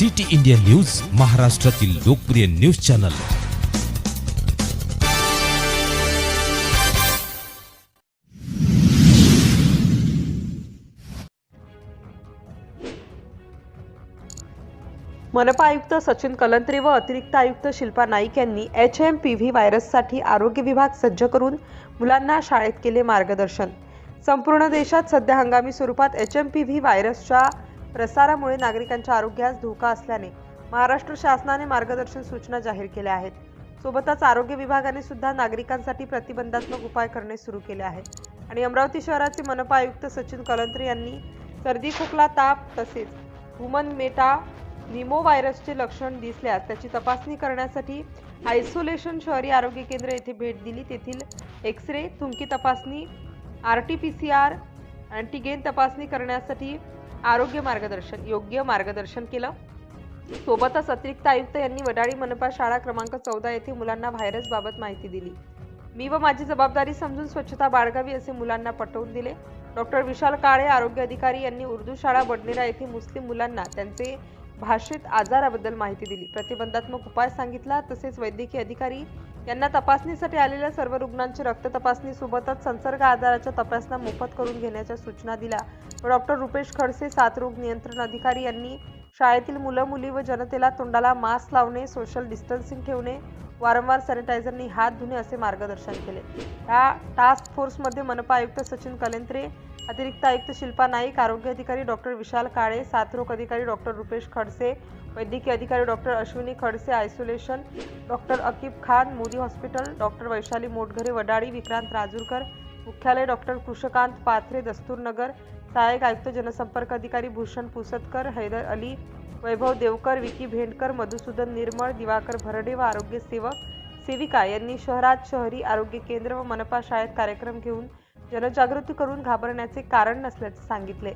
City India news महाराष्ट्रातील लोकप्रिय news channel. मनपा आयुक्त सचिन कलंत्री व अतिरिक्त आयुक्त शिल्पा नाईक यांनी एच एम पी व्ही व्हायरससाठी आरोग्य विभाग सज्ज करून मुलांना शाळेत केले मार्गदर्शन. संपूर्ण देशात सध्या हंगामी स्वरूपात एच एम पी व्ही व्हायरसच्या प्रसारामुळे नागरिकांच्या आरोग्यास धोका असल्याने महाराष्ट्र शासनाने मार्गदर्शन सूचना जाहीर केल्या आहेत. सोबतच आरोग्य विभागाने सुद्धा नागरिकांसाठी प्रतिबंधात्मक उपाय करणे सुरू केले आहे आणि अमरावती शहराचे मनपा आयुक्त सचिन कलंत्रे यांनी सर्दी खोकला ताप तसेच वुमन मेटा निमो व्हायरसचे लक्षण दिसल्यास त्याची तपासणी करण्यासाठी आयसोलेशन शहरी आरोग्य केंद्र येथे भेट दिली. तेथील एक्स रे थुंकी तपासणी R T P C R antigen तपासणी करण्यासाठी आरोग्य मार्गदर्शन योग्य मार्गदर्शन केलं. सोबतच अतिरिक्त आयुक्त यांनी वडाळी मनपा शाळा क्रमांक चौदा येथे मुलांना व्हायरसबाबत माहिती दिली. मी व माझी जबाबदारी समजून स्वच्छता बाळगावी असे मुलांना पटवून दिले. डॉक्टर विशाल काळे आरोग्य अधिकारी यांनी उर्दू शाळा बडनेरा येथे मुस्लिम मुलांना त्यांचे भाषेत आजाराबद्दल माहिती दिली. प्रतिबंधात्मक उपाय सांगितला तसेच वैद्यकीय अधिकारी यांना तपासणीसाठी आलेल्या सर्व रुग्णांची रक्त तपासणी सोबतच संसर्ग आजाराच्या तपासण्या मोफत करून घेण्याच्या सूचना दिल्या. डॉक्टर रुपेश खडसे साथरोग नियंत्रण अधिकारी यांनी शाळेतील मुलं मुली व जनतेला तोंडाला मास्क लावणे सोशल डिस्टन्सिंग ठेवणे वारंवार सॅनिटायझरनी हात धुणे असे मार्गदर्शन केले. या टास्क फोर्समध्ये मनपा आयुक्त सचिन कलेंत्रे अतिरिक्त आयुक्त शिल्पा नाईक आरोग्य अधिकारी डॉक्टर विशाल काळे साथरोग अधिकारी डॉक्टर रुपेश खडसे वैद्यकीय अधिकारी doctor Ashwini Khadse isolation doctor Akib Khan Modi hospital doctor Vaishali Motghare Vadali Vikrant Rajurkar मुख्यालय डॉक्टर कृषकांत पाथरे दस्तूरनगर सहाय्यक आयुक्त जनसंपर्क अधिकारी भूषण पुसतकर हैदर अली वैभव देवकर विकी भेंडकर मधुसूदन निर्मळ दिवाकर भरडे व आरोग्य सेवक सेविका यांनी शहरात शहरी आरोग्य केंद्र व मनपा शाळेत कार्यक्रम घेऊन जनजागृती करून घाबरण्याचे कारण नसल्याचे सांगितले.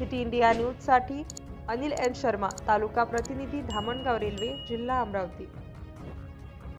सिटी इंडिया न्यूजसाठी अनिल एन शर्मा तालुका प्रतिनिधी धामणगाव रेल्वे जिल्हा अमरावती.